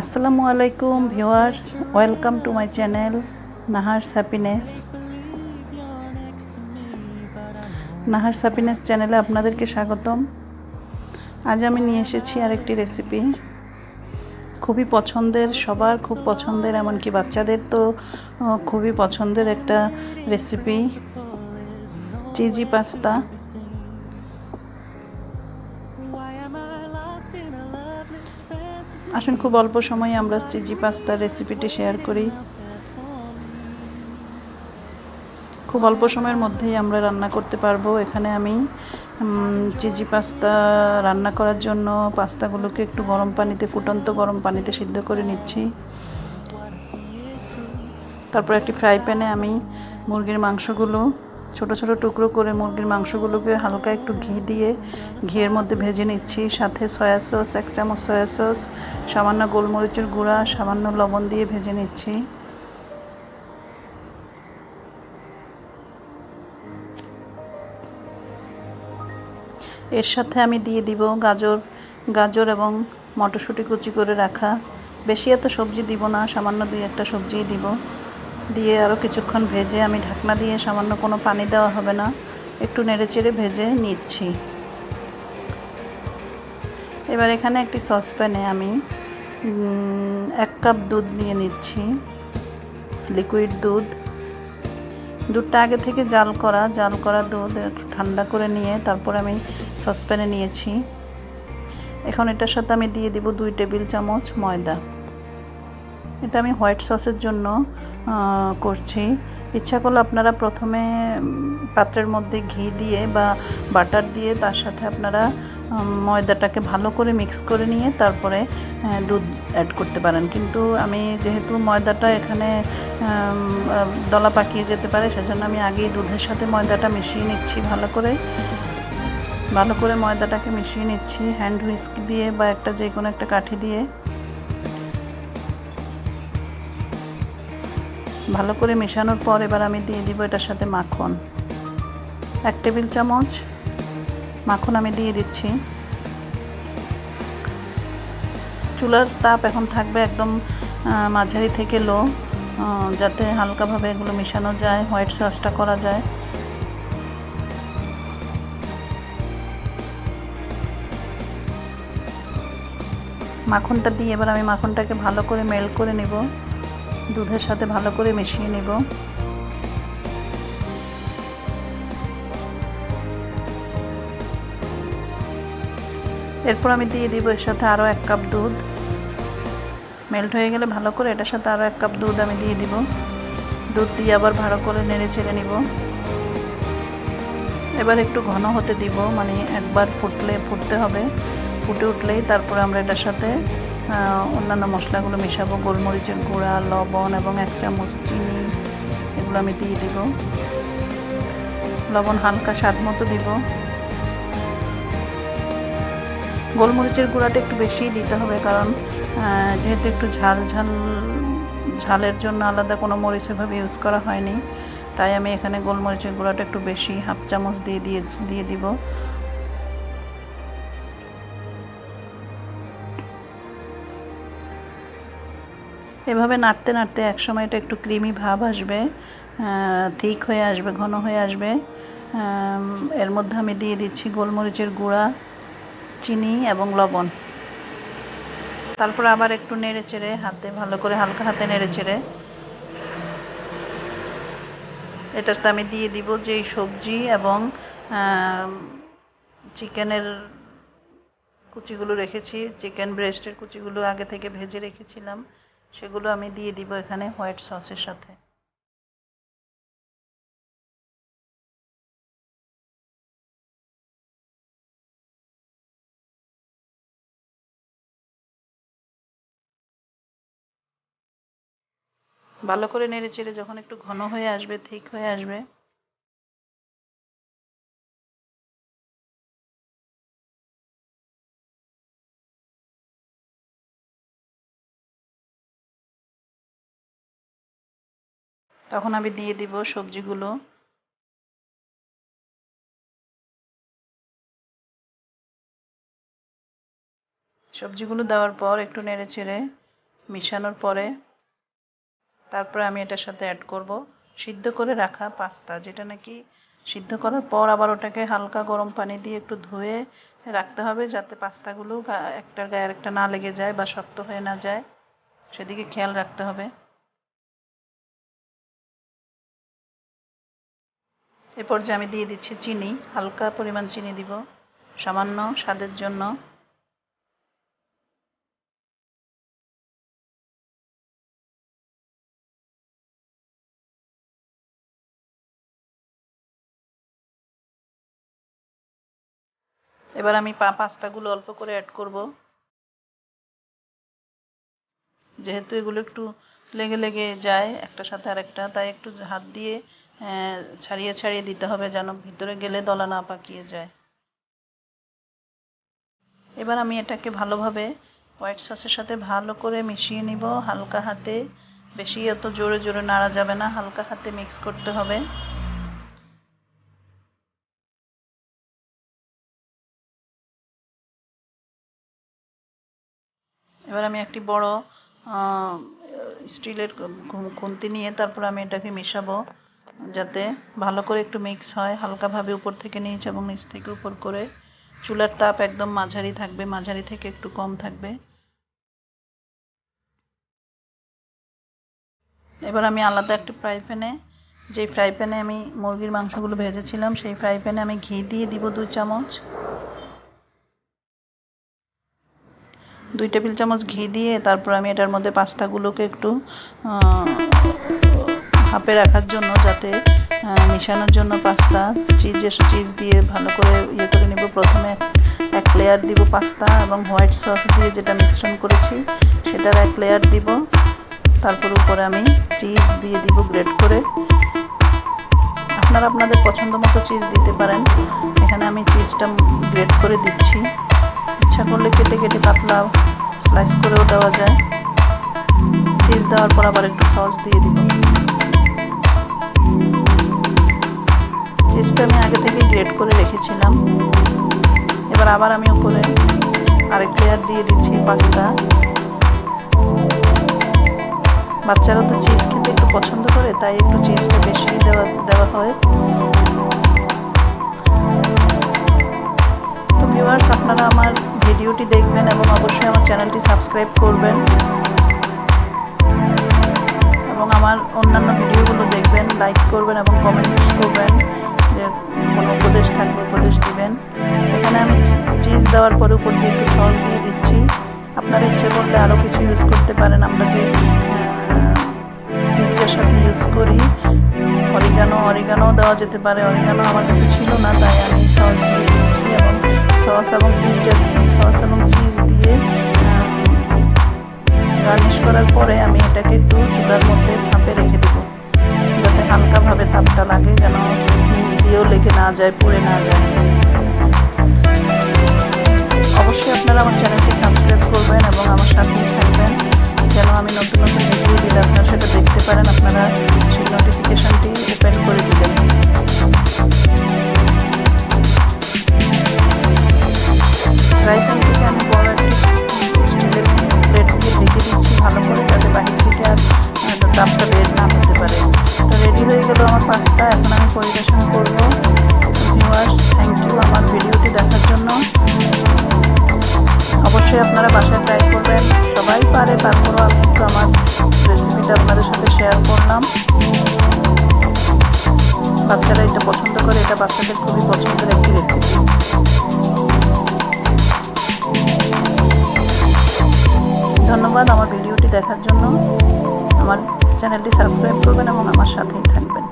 আসসালামু আলাইকুম viewers welcome to my channel Nahar's happiness. Nahar's happiness চ্যানেলে আপনাদেরকে স্বাগতম। আজ আমি নিয়ে এসেছি আরেকটি রেসিপি। খুবই পছন্দের সবার খুব পছন্দের এমনকি বাচ্চাদের তো খুবই পছন্দের একটা রেসিপি। Cheesy pasta. আসুন, খুব অল্প সময়ে আমরা চিজি পাস্তার রেসিপিটি শেয়ার করি। খুব অল্প সময়ের মধ্যেই আমরা রান্না করতে পারব। এখানে আমি চিজি পাস্তা রান্না করার জন্য পাস্তাগুলোকে একটু গরম পানিতে, ফুটন্ত গরম পানিতে সিদ্ধ করে নিচ্ছি। তারপর একটি ফ্রাই প্যানে আমি মুরগির মাংসগুলো ছোট ছোট টুকরো করে মুরগির মাংসগুলোকে হালকা একটু ঘি দিয়ে ঘিয়ের মধ্যে ভেজে নিচ্ছি। সাথে সয়া সস, এক চামচ সয়া সস, সামান্য গোলমরিচের গুঁড়া, সামান্য লবণ দিয়ে ভেজে নিচ্ছি। এর সাথে আমি দিয়ে দিব গাজর গাজর এবং মটরশুঁটি কুচি করে রাখা। বেশি এত সবজি দিব না, সামান্য দুই একটা সবজিই দিব। দিয়ে আরও কিছুক্ষণ ভেজে আমি ঢাকনা দিয়ে সামান্য কোনো পানি দেওয়া হবে না। একটু নেড়েচেড়ে ভেজে নিচ্ছি। এবার এখানে একটি সসপ্যানে আমি এক কাপ দুধ নিয়ে নিচ্ছি, লিকুইড দুধ। দুধটা আগে থেকে জাল করা জাল করা দুধ একটু ঠান্ডা করে নিয়ে তারপর আমি সসপ্যানে নিয়েছি। এখন এটার সাথে আমি দিয়ে দিব দুই টেবিল চামচ ময়দা। এটা আমি হোয়াইট সসের জন্য করছি। ইচ্ছা করলে আপনারা প্রথমে পাত্রের মধ্যে ঘি দিয়ে বা বাটার দিয়ে তার সাথে আপনারা ময়দাটাকে ভালো করে মিক্স করে নিয়ে তারপরে দুধ অ্যাড করতে পারেন। কিন্তু আমি যেহেতু ময়দাটা এখানে দলা পাকিয়ে যেতে পারে, সেজন্য আমি আগেই দুধের সাথে ময়দাটা মিশিয়ে নিচ্ছি ভালো করে। ভালো করে ময়দাটাকে মিশিয়ে নিচ্ছি হ্যান্ড হুইস্ক দিয়ে বা একটা যে কোনো একটা কাঠি দিয়ে। ভালো করে মেশানোর পর এবার আমি দিয়ে দিব এটার সাথে মাখন। এক টেবিল চামচ মাখন আমি দিয়ে দিচ্ছি। চুলার তাপ এখন থাকবে একদম মাঝারি থেকে লো যাতে হালকাভাবে এগুলো মেশানো যায় হোয়াইট সসটা করা যায়। মাখনটা দিয়ে এবার আমি মাখনটাকে ভালো করে মেল্ট করে নেব। দুধের সাথে ভালো করে মিশিয়ে নেব। এরপর আমি দিয়ে দিব এর সাথে আরও এক কাপ দুধ। মেল্ট হয়ে গেলে ভালো করে এটার সাথে আরও এক কাপ দুধ আমি দিয়ে দিব। দুধ দিয়ে আবার ভালো করে নেড়ে ছেড়ে নিব। এবার একটু ঘন হতে দিব মানে একবার ফুটলে, ফুটতে হবে। ফুটে উঠলেই তারপরে আমরা এটার সাথে অন্যান্য মশলাগুলো মেশাবো, গোলমরিচের গুঁড়া, লবণ এবং এক চামচ চিনি, এগুলো আমি দিয়ে দিব। লবণ হালকা স্বাদ মতো দিব। গোলমরিচের গুঁড়াটা একটু বেশিই দিতে হবে কারণ যেহেতু একটু ঝাল ঝাল, ঝালের জন্য আলাদা কোনো মরিচ এভাবে ইউজ করা হয়নি, তাই আমি এখানে গোলমরিচের গুঁড়াটা একটু বেশি, হাফ চামচ দিয়ে দিয়ে দিয়ে দিব। এভাবে নাড়তে নাড়তে একসময় এটা একটু ক্রিমি ভাব আসবে ঠিক হয়ে আসবে, ঘন হয়ে আসবে। এর মধ্যে আমি দিয়ে দিচ্ছি গোলমরিচের গুঁড়া, চিনি এবং লবণ। তারপর আবার একটু নেড়ে চেড়ে হাতে ভালো করে হালকা হাতে নেড়ে চেড়ে এটাতে আমি দিয়ে দিব যেই সবজি এবং চিকেনের কুচিগুলো রেখেছি, চিকেন ব্রেস্টের কুচিগুলো আগে থেকে ভেজে রেখেছিলাম। সেগুলো আমি দিয়ে দিব এখানে হোয়াইট সসের সাথে। ভালো করে নেড়ে চেড়ে যখন একটু ঘন হয়ে আসবে ঠিক হয়ে আসবে তখন আমি দিয়ে দিব সবজিগুলো। সবজিগুলো দেওয়ার পর একটু নেড়ে চেড়ে মিশানোর পরে তারপরে আমি এটার সাথে অ্যাড করব। সিদ্ধ করে রাখা পাস্তা, যেটা নাকি সিদ্ধ করার পর আবার ওটাকে হালকা গরম পানি দিয়ে একটু ধুয়ে রাখতে হবে যাতে পাস্তাগুলো একটার গায়ে আরেকটা না লেগে যায় বা শক্ত হয়ে না যায়। সেদিকে খেয়াল রাখতে হবে। এরপর যে আমি দিয়ে দিচ্ছি চিনি, হালকা পরিমাণ চিনি দিব, সামান্য স্বাদের জন্য। এবার আমি পা পাস্তাগুলো অল্প করে অ্যাড করব। যেহেতু এগুলো একটু লেগে লেগে যায় একটা সাথে আরেকটা, তাই একটু হাত দিয়ে ছাড়িয়ে ছাড়িয়ে দিতে হবে যেন ভিতরে গেলে দলা না পাকিয়ে যায়। এবার আমি এটাকে ভালোভাবে হোয়াইট সসের সাথে ভালো করে মিশিয়ে নিব হালকা হাতে। বেশি এত জোরে জোরে নাড়া যাবে না, হালকা হাতে মিক্স করতে হবে। এবার আমি একটি বড় স্টিলের খুন্তি নিয়ে তারপর আমি এটাকে মেশাবো। যাতে ভালো করে একটু মিক্স হয়, হালকাভাবে উপর থেকে নিচ এবং নিচ থেকে উপর করে। চুলার তাপ একদম মাঝারি থাকবে, মাঝারি থেকে একটু কম থাকবে। এবার আমি আলাদা একটা ফ্রাই প্যানে যে ফ্রাই প্যানে আমি মুরগির মাংসগুলো ভেজেছিলাম, সেই ফ্রাই প্যানে আমি ঘি দিয়ে দিব দুই চামচ। দুই টেবিল চামচ ঘি দিয়ে তারপর আমি এটার মধ্যে পাস্তাগুলোকে একটু হাপে রাখার জন্য যাতে মিশানোর জন্য পাস্তা চিজ চিজ দিয়ে ভালো করে ইয়ে করে নেব। প্রথমে এক লেয়ার দিব পাস্তা এবং হোয়াইট সস দিয়ে যেটা মিশ্রণ করেছি, সেটার এক লেয়ার দিব। তারপর উপরে আমি চিজ দিয়ে দিব গ্রেড করে। আপনারা আপনাদের পছন্দ মতো চিজ দিতে পারেন। এখানে আমি চিজটা গ্রেড করে দিচ্ছি। ইচ্ছা করলে কেটে কেটে পাতলা স্লাইস করেও দেওয়া যায়। চিজ দেওয়ার পর আবার একটু সস দিয়ে দিব। চিজটা আমি আগে থেকে গ্রেড করে রেখেছিলাম। এবার আবার আমি উপরে আরেক লেয়ার দিয়ে দিচ্ছি পাস্তা বাচ্চারা তো চিজ খেতে একটু পছন্দ করে, তাই একটু চিজটা বেশি দেওয়া দেওয়া হয়। তো ভিউয়ার্স আপনারা আমার ভিডিওটি দেখবেন এবং অবশ্যই আমার চ্যানেলটি সাবস্ক্রাইব করবেন। এবং আমার অন্যান্য ভিডিওগুলো দেখবেন লাইক করবেন এবং কমেন্টস করবেন। যে কোনো উপদেশ থাকবে, উপদেশ দিবেন। এখানে আমি চিজ দেওয়ার পরে উপর দিয়ে একটু সস দিয়ে দিচ্ছি। আপনারা ইচ্ছে করলে আরও কিছু ইউজ করতে পারেন। আমরা যে পিৎজার সাথে ইউজ করি অরিগানো অরিগানো দেওয়া যেতে পারে। অরিগানো আমার কাছে ছিল না, তাই আমি সস দিয়ে দিচ্ছি এবং সস এবং পিৎজার সস এবং চিজ দিয়ে গার্নিশ করার পরে আমি এটাকে একটু চুলার মধ্যে ভাপে রেখে দেবো। যাতে হালকাভাবে তাপটা লাগে, যেন লেগে না যায়, পড়ে না যায়। অবশ্যই আপনারা আমার চ্যানেলটি সাবস্ক্রাইব করবেন এবং আমার সাথেই থাকবেন। যেন আমি নতুন নতুন ভিডিও দিলে আপনার সাথে দেখতে পারেন, আপনারা সেই নোটিফিকেশানটি ওপেন করে দিবেন। আমি ভালো করে যাতে থেকে আর না হতে পারে। রেডি হয়ে আমার পাস্তা এখন আমি পরিবেশন বাচ্চারা এটা পছন্দ করে, এটা বাচ্চাদের খুবই পছন্দের একটি রেসিপি ধন্যবাদ আমার ভিডিওটি দেখার জন্য। আমার চ্যানেলটি সাবস্ক্রাইব করবেন এবং আমার সাথেই থাকবেন।